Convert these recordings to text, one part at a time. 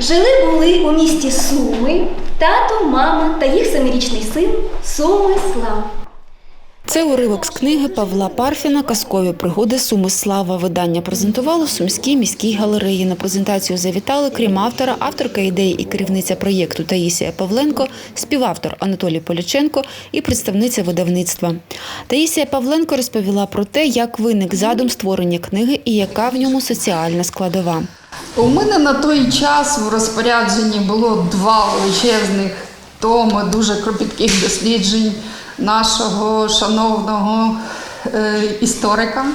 Жили були у місті Суми тато, мама та їх семирічний син Сумислав. Це уривок з книги Павла Парфіна Казкові пригоди Суми Слава. Видання презентувало Сумській міській галереї. На презентацію завітали, крім автора, авторка ідеї і керівниця проєкту Таїсія Павленко, співавтор Анатолій Поляченко і представниця видавництва. Таїсія Павленко розповіла про те, як виник задум створення книги і яка в ньому соціальна складова. У мене на той час в розпорядженні було два величезних томи дуже кропітких досліджень нашого шановного е, історика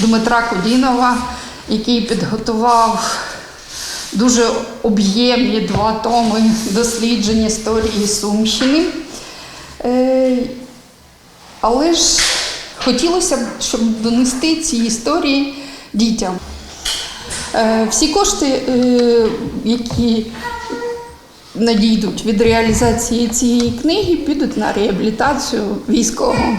Дмитра Кудінова, який підготував дуже об'ємні два томи досліджень історії Сумщини. Е, але ж хотілося б, щоб донести ці історії дітям. Е, Всі кошти, які надійдуть від реалізації цієї книги, підуть на реабілітацію військового.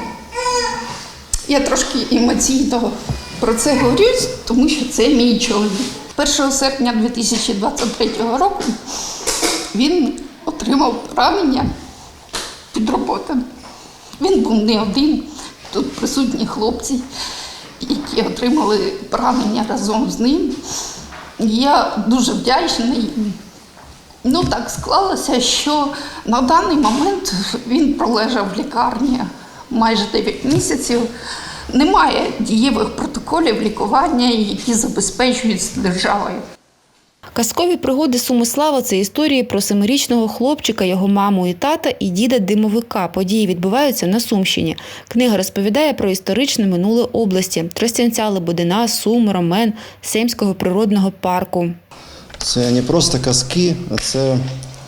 Я трошки емоційно про це говорю, тому що це мій чоловік. 1 серпня 2023 року він отримав поранення під роботами. Він був не один, тут присутні хлопці, які отримали поранення разом з ним. Я дуже вдячна їм. Ну так склалося, що на даний момент він пролежав в лікарні майже 9 місяців. Немає дієвих протоколів лікування, які забезпечуються державою. Казкові пригоди Сумислава це історії про семирічного хлопчика, його маму і тата і діда димовика. Події відбуваються на Сумщині. Книга розповідає про історичне минуле області: Тростянця, Лебедина, Сум, Ромен, Семського природного парку. Це не просто казки, а це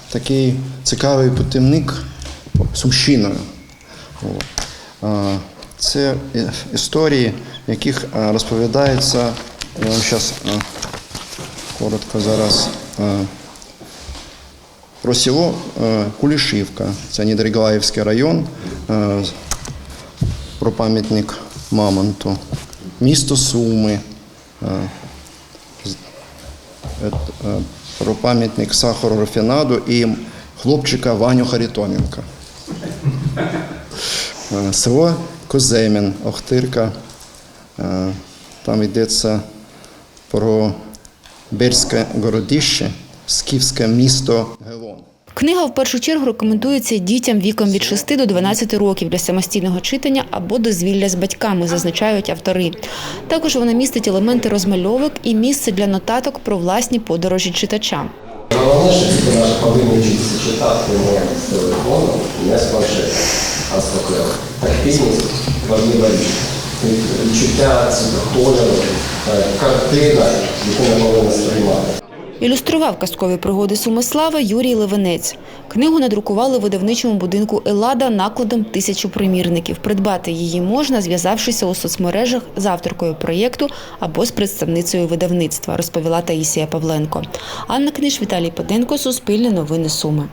такий цікавий путівник Сумщиною. Це історії, яких розповідається, я вам зараз коротко зараз. Про село Кулішівка, це Нідригалаївський район, про пам'ятник Мамонту, місто Суми, про пам'ятник Сахару Рафінаду і хлопчика Ваню Харитоненка. Е, Село Коземін, Охтирка. Е, Там йдеться про Берське городище, скіфське місто Гелон. Книга в першу чергу рекомендується дітям віком від 6 до 12 років для самостійного читання або дозвілля з батьками, зазначають автори. Також вона містить елементи розмальовок і місце для нотаток про власні подорожі читача. Головне, що діти наші повинні вчитися читати не з телефону, не з планшету, а з паперу. Тактильність важлива річ. Відчуття цвітокольору, е, картина, яку ми повинні сприймати. Ілюстрував казкові пригоди Сумислава Юрій Левенець. Книгу надрукували в видавничому будинку Елада накладом тисячу примірників. Придбати її можна, зв'язавшися у соцмережах з авторкою проєкту або з представницею видавництва, розповіла Таїсія Павленко. Анна Книж, Віталій Паденко, Суспільне новини Суми.